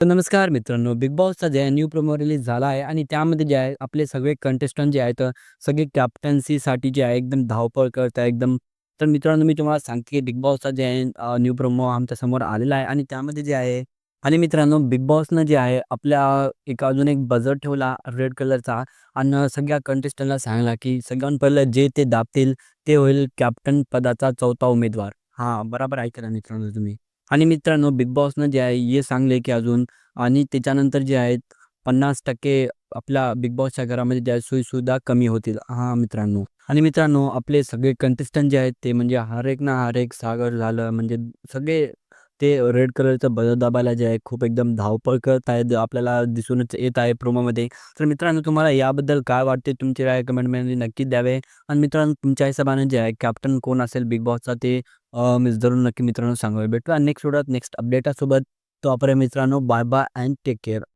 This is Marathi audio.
तर नमस्कार मित्रांनो, बिग बॉसचा जे आहे न्यू प्रोमो रिलीज झाला आहे आणि त्यामध्ये जे आहे आपले सगळे कंटेस्टंट जे आहेत, सगळे कॅप्टन्सीसाठी जे आहे एकदम धावपळ करत आहे एकदम. तर मित्रांनो, मी तुम्हाला सांगते की बिग बॉसचा जे आहे न्यू प्रोमो आमच्यासमोर आलेला आहे आणि त्यामध्ये जे आहे आणि मित्रांनो, बिग बॉसनं जे आहे आपल्या एक अजून एक बजर ठेवला रेड कलरचा आणि सगळ्या कंटेस्टंटला सांगला की सगळ्यां पहिलं जे ते दाबतील ते होईल कॅप्टन पदाचा चौथा उमेदवार. हां, बरोबर ऐकलं मित्रांनो तुम्ही. आणि मित्रांनो, बिग बॉसनं जे आहे हे सांगले की अजून आणि त्याच्यानंतर जे आहेत 50% आपल्या बिग बॉसच्या घरामध्ये ज्या सोयी-सुविधा कमी होतील. हां, मित्रांनो. आणि मित्रांनो, आपले सगळे कंटेस्टंट जे आहेत ते म्हणजे हर एक ना हर एक सागर झालं म्हणजे सगळे ते रेड कलरचं बटन दाबायला जे आहे खूप एकदम धावपळ करत आहेत. आपल्याला दिसूनच येत आहे प्रोमोमध्ये. तर मित्रांनो, तुम्हाला याबद्दल काय वाटते? तुमची राय कमेंटमध्ये नक्की द्यावे. आणि मित्रांनो, तुमच्या हिशोबाने जे आहे कॅप्टन कोण असेल बिग बॉसचा ते मिस धरून नक्की मित्रांनो सांगू भेटू आणि नेक्स्ट व्हिडिओत नेक्स्ट अपडेटासोबत. तोपर्यंत मित्रांनो, bye bye and take care.